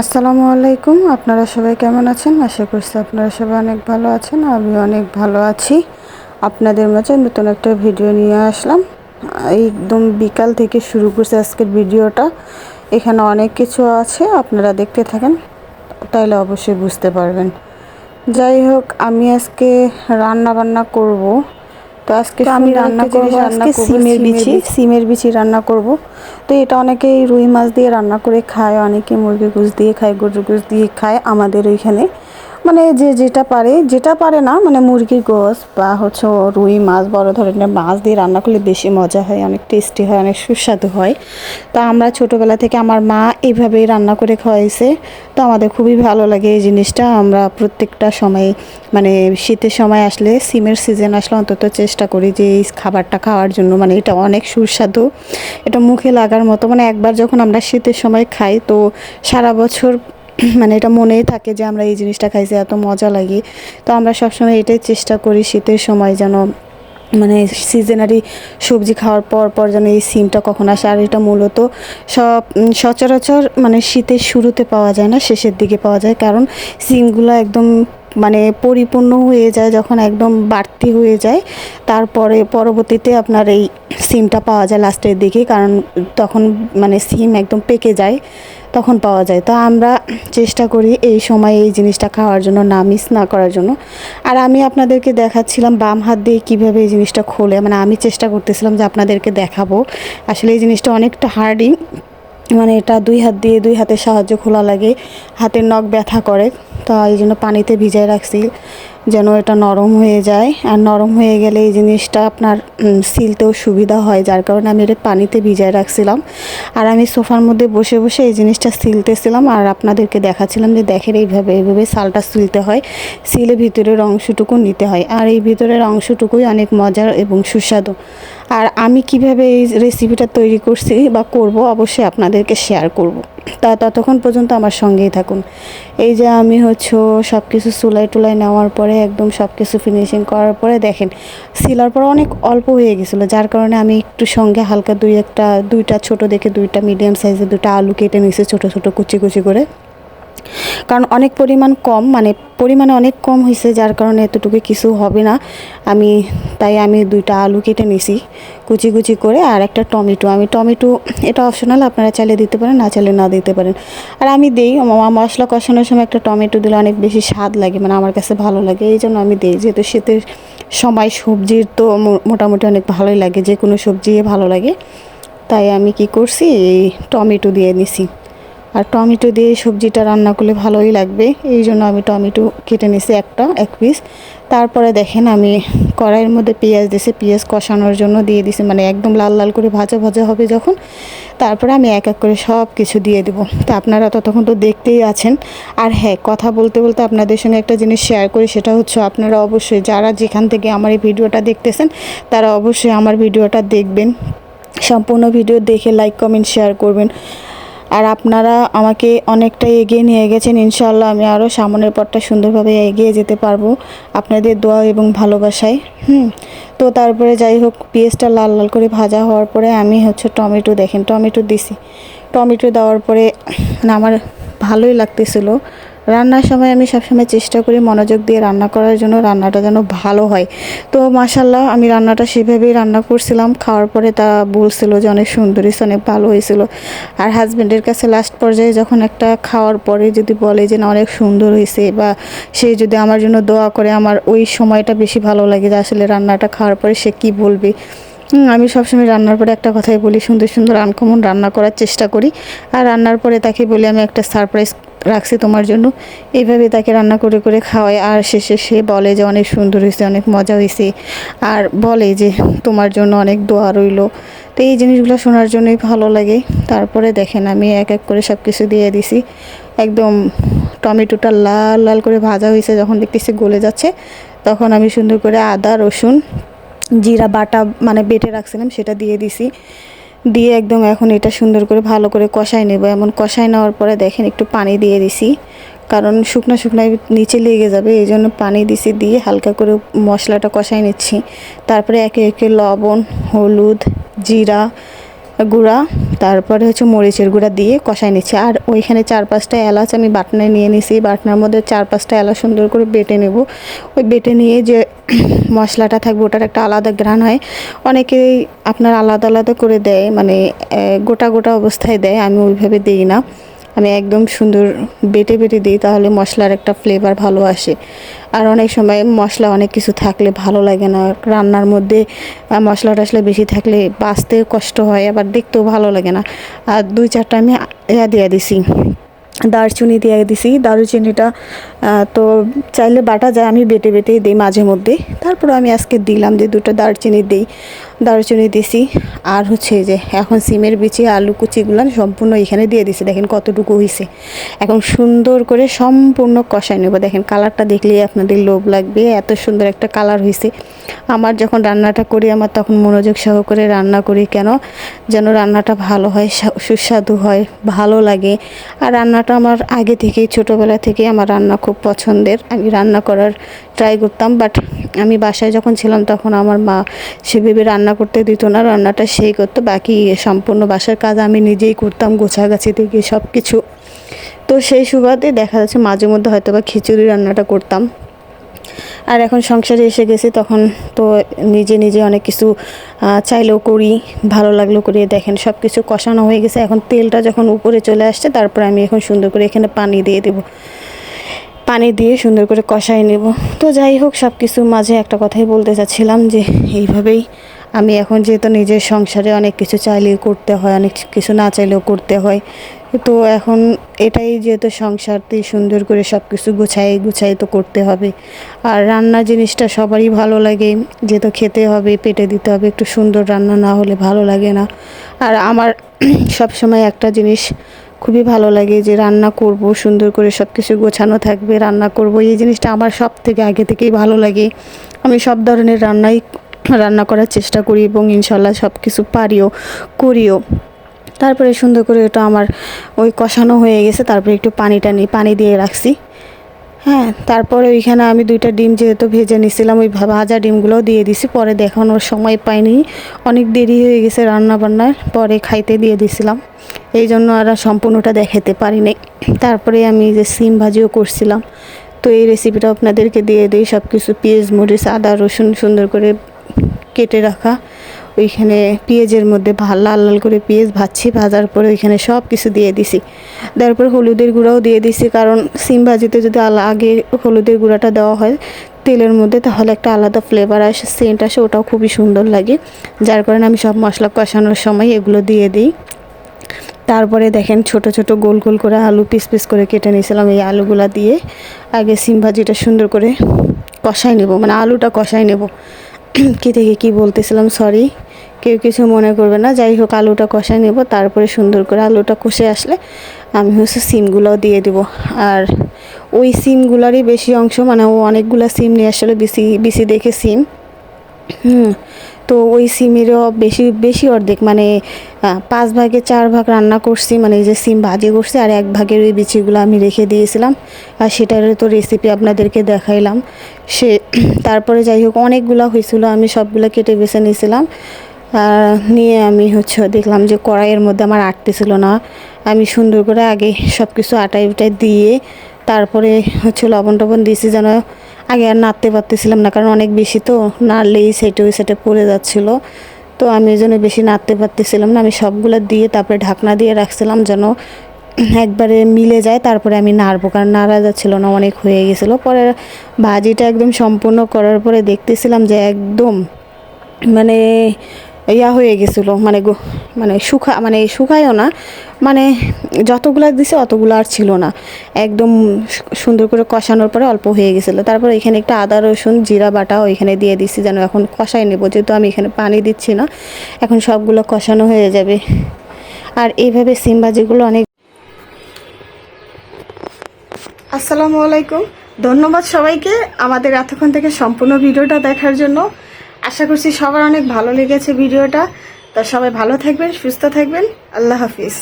আসসালামু আলাইকুম। আপনারা সবাই কেমন আছেন? আশা করছি আপনারা সবাই অনেক ভালো আছেন আমি অনেক ভালো আছি। আপনাদের মাঝে নতুন একটা ভিডিও নিয়ে আসলাম। একদম বিকাল থেকে শুরু করছে আজকের ভিডিওটা। এখানে অনেক কিছু আছে, আপনারা দেখতে থাকেন, তাইলে অবশ্যই বুঝতে পারবেন। যাই হোক, আমি আজকে রান্না বান্না করব। তো আজকে আমি রান্না করব আজকে সিমের বিচি সিমের বিচি রান্না করব। তো এটা অনেকেই রুই মাছ দিয়ে রান্না করে খায় অনেকে মুরগি গুছ দিয়ে খায় গরুর গুছ দিয়ে খায় আমাদের ওইখানে। মানে যে যেটা পারে যেটা পারে না মানে মুরগির গোস বা হচ্ছে রুই মাছ, বড় ধরনের মাছ দিয়ে রান্না করলে বেশি মজা হয়, অনেক টেস্টি হয়, অনেক সুস্বাদু হয়। তো আমরা ছোটোবেলা থেকে আমার মা এইভাবেই রান্না করে খাওয়াইছে। তো আমাদের খুবই ভালো লাগে এই জিনিসটা। আমরা প্রত্যেকটা সময় মানে শীতের সময় আসলে সিমের সিজন আসলে অন্তত চেষ্টা করি যে এই খাবারটা খাওয়ার জন্য। মানে এটা অনেক সুস্বাদু। এটা মুখে লাগার মতো। মানে একবার যখন আমরা শীতের সময় খাই, তো সারা বছর মানে এটা মনেই থাকে যে আমরা এই জিনিসটা খাইছি, এত মজা লাগে। তো আমরা সবসময় এটাই চেষ্টা করি শীতের সময় যেন মানে সিজনারি সবজি খাওয়ার পর পর যেন এই সিমটা কখন আসে। আর এটা মূলত সব সচরাচর মানে শীতের শুরুতে পাওয়া যায় না, শেষের দিকে পাওয়া যায়। কারণ সিমগুলো একদম মানে পরিপূর্ণ হয়ে যায়, যখন একদম বাড়তি হয়ে যায়, তারপরে পরবর্তীতে আপনার এই সিমটা পাওয়া যায় লাস্টের দিকে। কারণ তখন মানে সিম একদম পেকে যায়। তখন পাওয়া যায়। তো আমরা চেষ্টা করি এই সময় এই জিনিসটা খাওয়ার জন্য, না মিস না করার জন্য। আর আমি আপনাদেরকে দেখাচ্ছিলাম বাম হাত দিয়ে কীভাবে এই জিনিসটা খোলে। মানে আমি চেষ্টা করতেছিলাম যে আপনাদেরকে দেখাবো। আসলে এই জিনিসটা অনেকটা হার্ডিং মানে এটা দুই হাত দিয়ে দুই হাতের সাহায্য খোলা লাগে, হাতের নখ ব্যথা করে, তো এই জন্য পানিতে ভিজায় রাখছি যেন এটা নরম হয়ে যায়। আর নরম হয়ে গেলে এই জিনিসটা আপনার সিলতেও সুবিধা হয়, যার কারণে আমি এটা পানিতে ভিজায় রাখছিলাম। আর আমি সোফার মধ্যে বসে বসে এই জিনিসটা সিলতেছিলাম, আর আপনাদেরকে দেখাচ্ছিলাম যে দেখেন এইভাবে এইভাবে সালটা সিলতে হয়। সিলে ভিতরের অংশটুকু নিতে হয়, আর এই ভিতরের অংশটুকুই অনেক মজার এবং সুস্বাদু। আর আমি কীভাবে এই রেসিপিটা তৈরি করছি বা করব অবশ্যই আপনাদেরকে শেয়ার করব। তা ততক্ষণ পর্যন্ত আমার সঙ্গেই থাকুন। এই যে আমি হচ্ছে সব কিছু চুলাই টুলাই নেওয়ার পরে একদম সব কিছু ফিনিশিং করার পরে দেখেন, সিলার পর অনেক অল্প হয়ে গেছিল, যার কারণে আমি একটু সঙ্গে হালকা দুই একটা, দুইটা ছোট দেখে দুইটা মিডিয়াম সাইজের দুইটা আলু কেটে নিয়েছি ছোটো ছোটো কুচি কুচি করে। কারণ অনেক পরিমাণ কম মানে পরিমাণে অনেক কম হয়েছে যার কারণে এতটুকু কিছু হবে না। আমি, তাই আমি দুইটা আলু কেটে নিছি, কুচি কুচি করে, আর একটা টমেটো। আমি টমেটো, এটা অপশনাল আপনারা চাইলে দিতে পারেন, না চাইলে না দিতে পারেন। আর আমি দিই মশলা কষানোর সময় একটা টমেটো দিলে অনেক বেশি স্বাদ লাগে মানে আমার কাছে ভালো লাগে, এই জন্য আমি দিই। যেহেতু শীতের সময় সবজির তো মোটামুটি অনেক ভালোই লাগে, যে কোনো সবজি ভালো লাগে। তাই আমি কি করছি, এই টমেটো দিয়ে নিছি। আর টমেটো দিয়ে সবজিটা রান্না করলে ভালোই লাগবে। এই জন্য আমি টমেটো কেটে নিছি একটা, এক পিস তারপরে দেখেন আমি কড়াইয়ের মধ্যে পেঁয়াজ দিয়েছি। পেঁয়াজ কষানোর জন্য দিয়ে দিছি মানে একদম লাল লাল করে ভাজা ভাজা হবে যখন। তারপরে আমি এক এক করে সব কিছু দিয়ে দেবো। তো আপনারা ততক্ষণ তো দেখতেই আছেন। আর হ্যাঁ কথা বলতে বলতে আপনাদের সঙ্গে একটা জিনিস শেয়ার করি, সেটা হচ্ছে আপনারা অবশ্যই যারা যেখান থেকে আমার এই ভিডিওটা দেখতেছেন, তারা অবশ্যই আমার ভিডিওটা দেখবেন। সম্পূর্ণ ভিডিও দেখে লাইক কমেন্ট শেয়ার করবেন। আর আপনারা আমাকে অনেকটাই এগিয়ে নিয়ে গেছেন ইনশাল্লাহ আমি আরও সামনের পথটা সুন্দরভাবে এগিয়ে যেতে পারব আপনাদের দোয়া এবং ভালোবাসায়। হুম, তো তারপরে যাই হোক, পেঁয়াজটা লাল লাল করে ভাজা হওয়ার পরে আমি হচ্ছে টমেটো দেখেন, টমেটো দিছি। টমেটো দেওয়ার পরে আমার ভালোই লাগতেছিলো। রান্নার সময় আমি সবসময় চেষ্টা করি মনোযোগ দিয়ে রান্না করার জন্য, রান্নাটা যেন ভালো হয়। তো মাসাল্লাহ আমি রান্নাটা সেভাবেই রান্না করছিলাম। খাওয়ার পরে তা বলছিল যে অনেক সুন্দর হয়েছে অনেক ভালো হয়েছিল। আর হাজব্যান্ডের কাছে লাস্ট পর্যায়ে যখন একটা খাওয়ার পরে যদি বলে যে না, অনেক সুন্দর হয়েছে বা সে যদি আমার জন্য দোয়া করে, আমার ওই সময়টা বেশি ভালো লাগে যে আসলে রান্নাটা খাওয়ার পরে সে কী বলবে। আমি সবসময় রান্নার পরে একটা কথাই বলি, সুন্দর সুন্দর আনকমন রান্না করার চেষ্টা করি। আর রান্নার পরে তাকে বলি, আমি একটা সারপ্রাইজ রাখছি তোমার জন্য। এইভাবে তাকে রান্না করে করে খাওয়াই আর শেষে সে বলে যে, অনেক সুন্দর হয়েছে, অনেক মজা হয়েছে। আর বলে যে, তোমার জন্য অনেক দোয়া রইল। তো এই জিনিসগুলো শোনার জন্যই ভালো লাগে। তারপরে দেখেন, আমি এক এক করে সব কিছু দিয়ে দিছি। একদম টমেটোটা লাল লাল করে ভাজা হয়েছে। যখন দেখতেছি গলে যাচ্ছে, তখন আমি সুন্দর করে আদা, রসুন, জিরা, বাটা মানে বেটে রাখছিলাম, সেটা দিয়ে দিছি। দিয়ে একদম এখন এটা সুন্দর করে ভালো করে কষাই নেব। এমন কষাই নেওয়ার পরে দেখেন একটু পানি দিয়ে দিছি। কারণ শুকনো শুকনায় নিচে লেগে যাবে, এই জন্য পানি দিছি দিয়ে হালকা করে মশলাটা কষাই নিচ্ছি। তারপরে একে একে লবণ, হলুদ, জিরা গুঁড়া তারপরে হচ্ছে মরিচের গুঁড়া দিয়ে কষাই নিচ্ছি। আর ওইখানে চার পাঁচটা এলাচ আমি বাটনায় নিয়ে নিছি। বাটনার মধ্যে চার পাঁচটা এলাচ সুন্দর করে বেটে নেব। ওই বেটে নিয়ে যে মশলাটা থাকবে ওটার একটা আলাদা গ্রান হয়। অনেকেই আপনার আলাদা আলাদা করে দেয় মানে গোটা গোটা অবস্থায় দেয়। আমি ওইভাবে দিই না। আমি একদম সুন্দর বেটে বেটে দিই, তাহলে মশলার একটা ফ্লেভার ভালো আসে। আর অনেক সময় মশলা অনেক কিছু থাকলে ভালো লাগে না। রান্নার মধ্যে মশলা টশলা বেশি থাকলে বাঁচতেও কষ্ট হয়, আবার দেখতেও ভালো লাগে না। আর দুই চারটা আমি ইয়া দিয়ে দিছি, দারচিনি দিয়ে দিছি। দারুচিনিটা তো চাইলে বাটা যায়, আমি বেটে বেটেই দিই মাঝে মধ্যে। তারপর আমি আজকে দিলাম যে দুটো দারচিনি দিই। দারচিনি দিছি। আর হচ্ছে যে এখন সিমের বিচি, আলু কুচিগুলো সম্পূর্ণ এখানে দিয়ে দিছি। দেখেন কতটুকু হয়েছে এখন সুন্দর করে সম্পূর্ণ কষাই নেব। দেখেন কালারটা দেখলেই আপনাদের লোভ লাগবে। এত সুন্দর একটা কালার হয়েছে আমার যখন রান্নাটা করি, আমার তখন মনোযোগ সহকারে রান্না করি কেন? যেন রান্নাটা ভালো হয় সুস্বাদু হয়, ভালো লাগে। আর রান্নাটা আমার আগে থেকেই, ছোটোবেলা থেকে আমার রান্না খুব পছন্দের। আমি রান্না করার ট্রাই করতাম, বাট আমি বাসায় যখন ছিলাম, তখন আমার মা সেভাবে রান্না করতে দিত না, রান্নাটা সেই করতো, বাকি সম্পূর্ণ বাসার কাজ আমি নিজেই করতাম, গোছাগাছি থেকে সব কিছু তো সেই সুবাদে দেখা যাচ্ছে মাঝে মধ্যে হয়তো বা খিচুড়ি রান্নাটা করতাম। আর এখন সংসারে এসে গেছি, তখন তো নিজে নিজে অনেক কিছু চাইলেও করি, ভালো লাগল করে দেখেন সব কিছু কষানো হয়ে গেছে। এখন তেলটা যখন উপরে চলে আসছে, তারপর আমি এখন সুন্দর করে এখানে পানি দিয়ে দেবো। পানি দিয়ে সুন্দর করে কষাই নেব। তো যাই হোক সব কিছুর মাঝে একটা কথাই বলতে চাচ্ছিলাম যে, এইভাবেই আমি এখন যেহেতু নিজের সংসারে অনেক কিছু চাইলেও করতে হয়, অনেক কিছু না চাইলেও করতে হয়। তো এখন এটাই যেহেতু সংসারতে সুন্দর করে সব কিছু গুছাই গুছাই তো করতে হবে। আর রান্নার জিনিসটা সবারই ভালো লাগে, যেহেতু খেতে হবে, পেটে দিতে হবে, একটু সুন্দর রান্না না হলে ভালো লাগে না। আর আমার সব সময় একটা জিনিস খুবই ভালো লাগে যে রান্না করব, সুন্দর করে সব কিছু গোছানো থাকবে, রান্না করব, এই জিনিসটা আমার সব থেকে আগে থেকেই ভালো লাগে। আমি সব ধরনের রান্নাই রান্না করার চেষ্টা করি এবং ইনশাল্লাহ সব কিছু পারিও, করিও। তারপরে সুন্দর করে ওটা আমার ওই কষানো হয়ে গেছে, তারপরে একটু পানিটা নিই পানি দিয়ে রাখছি। হ্যাঁ তারপরে ওইখানে আমি দুইটা ডিম যেহেতু ভেজে নিছিলাম, ওই ভাজা ডিমগুলোও দিয়ে দিছি, পরে দেখানোর সময় পাইনি। অনেক দেরি হয়ে গেছে রান্না বান্নার পরে খাইতে দিয়ে দিছিলাম। এই জন্য আর সম্পূর্ণটা দেখাতে পারিনি। তারপরে আমি যে সিম ভাজিও করছিলাম। তো এই রেসিপিটা আপনাদেরকে দিয়ে দিই সব কিছু পেঁয়াজ, মরিচ, আদা, রসুন সুন্দর করে কেটে রাখা। ওইখানে পেঁয়াজের মধ্যে ভালো লাল লাল করে পেঁয়াজ ভাজছি, ভাজার পরে ওইখানে সব কিছু দিয়ে দিছি। তারপর হলুদের গুঁড়াও দিয়ে দিছি, কারণ সিম ভাজিতে যদি আগে হলুদের গুঁড়াটা দেওয়া হয় তেলের মধ্যে, তাহলে একটা আলাদা ফ্লেভার আসে সেন্ট আসে, ওটাও খুবই সুন্দর লাগে। যার কারণে আমি সব মশলা কষানোর সময় এগুলো দিয়ে দিই। তারপরে দেখেন ছোট ছোট গোল গোল করে আলু পিস পিস করে কেটে নিয়েছিলাম এই আলুগুলা দিয়ে। আগে সিম ভাজিটা সুন্দর করে কষাই নেব মানে আলুটা কষাই নেব। কি থেকে কি বলতেছিলাম সরি কেউ কিছু মনে করবে না। যাই হোক, আলুটা কষায় নেব, তারপরে সুন্দর করে আলুটা কষে আসলে আমি হচ্ছে সিমগুলোও দিয়ে দেব। আর ওই সিমগুলারই বেশি অংশ মানে ও অনেকগুলো সিম নিয়ে আসলে বেশি বেশি দেখে সিম। হুম, তো ওই সিমেরও বেশি বেশি অর্ধেক মানে পাঁচ ভাগে চার ভাগ রান্না করছি মানে যে সিম ভাজি করছি, আর এক ভাগের ওই বিচিগুলো আমি রেখে দিয়েছিলাম। আর সেটার তো রেসিপি আপনাদেরকে দেখাইলাম। সে, তারপরে যাই হোক, অনেকগুলো হয়েছিল, আমি সবগুলো কেটে বেছে নিয়েছিলাম। আর নিয়ে আমি হচ্ছে, দেখলাম যে কড়াইয়ের মধ্যে আমার আটতেছিল না। আমি সুন্দর করে আগে সব কিছু আটাই উটাই দিয়ে, তারপরে হচ্ছে লবণ টবণ দিয়েছি যেন আগে আর নাড়তে পারতেছিলাম না, কারণ অনেক বেশি তো, নাড়লেই সেটে ওই সেটে পড়ে যাচ্ছিল। তো আমি ওই জন্য বেশি নাড়তে পারতেছিলাম না, আমি সবগুলো দিয়ে তারপরে ঢাকনা দিয়ে রাখছিলাম যেন একবারে মিলে যায়, তারপরে আমি নাড়বো, কারণ নাড়া যাচ্ছিল না, অনেক হয়ে গেছিল। পরে ভাজিটা একদম সম্পূর্ণ করার পরে দেখতেছিলাম যে একদম মানে ইয়া হয়ে গেছিল মানে মানে শুকা মানে শুকায়ও না মানে যতগুলো দিছে অতগুলো আর ছিল না। একদম সুন্দর করে কষানোর পরে অল্প হয়ে গেছিল। তারপর এখানে একটা আদা, রসুন, জিরা বাটা ওইখানে দিয়ে দিচ্ছি যেন এখন কষাই নেব। যেহেতু আমি এখানে পানি দিচ্ছি না, এখন সবগুলো কষানো হয়ে যাবে। আর এইভাবে সিম ভাজিগুলো অনেক আসসালামু আলাইকুম। ধন্যবাদ সবাইকে আমাদের এতক্ষণ থেকে সম্পূর্ণ ভিডিওটা দেখার জন্য। আশা করছি সবার অনেক ভালো লেগেছে ভিডিওটা। তা সবাই ভালো থাকবেন, সুস্থ থাকবেন। আল্লাহ হাফিজ।